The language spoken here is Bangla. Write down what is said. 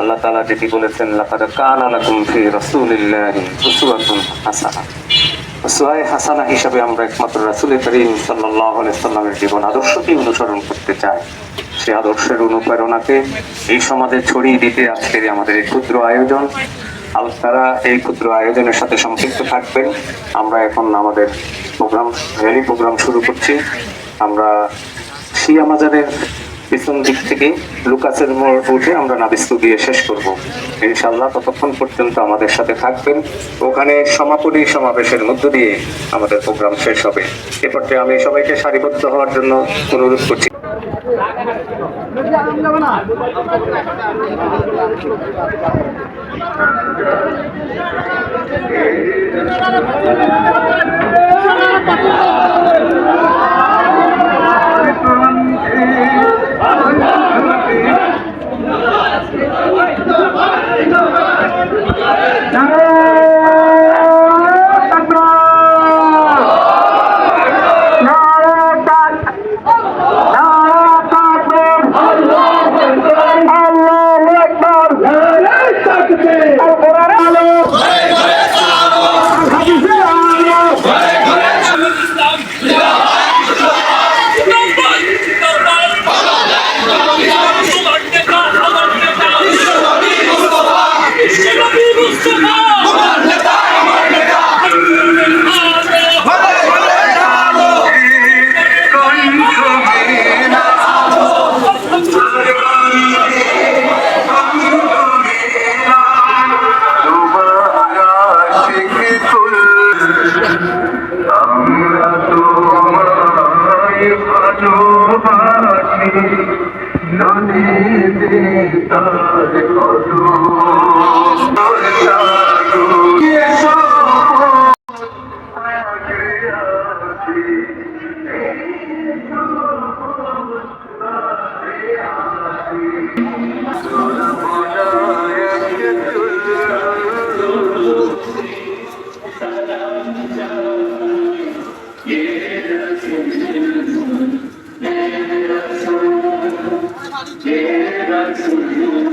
আল্লাহ তাআলা যেটি বলেছেন, লাকাদ কানা লাকুম ফি রাসূলিল্লাহি উসওয়াতুন হাসানাহ উসওয়ায়ে হাসানা হিসাবে আমরা একমাত্র রাসূল করিম আলাইহি সাল্লামের জীবন আদর্শকে অনুসরণ করতে চাই। সেই আদর্শের অনুপ্রেরণাকে এই সমাজে ছড়িয়ে দিতে আজকের আমাদের এই ক্ষুদ্র আয়োজন। আপনারা এই ক্ষুদ্র আয়োজনের সাথে সম্পৃক্ত থাকবেন। আমরা এখন আমাদের প্রোগ্রাম, র্যালি প্রোগ্রাম শুরু করছি। আমরা শিয়া মাজারের পিছন দিক থেকে লুকাসের মোড় উঠে আমরা নাবিস্তু দিয়ে শেষ করব। ইনশাল্লাহ ততক্ষণ পর্যন্ত আমাদের সাথে থাকবেন। ওখানে সমাপনী সমাবেশের মধ্য দিয়ে আমাদের প্রোগ্রাম শেষ হবে। এ পর্যায়ে আমি সবাইকে সারিবদ্ধ হওয়ার জন্য অনুরোধ করছি। আমরা তোমায় ভালোবাসি নদীতে তার Deus.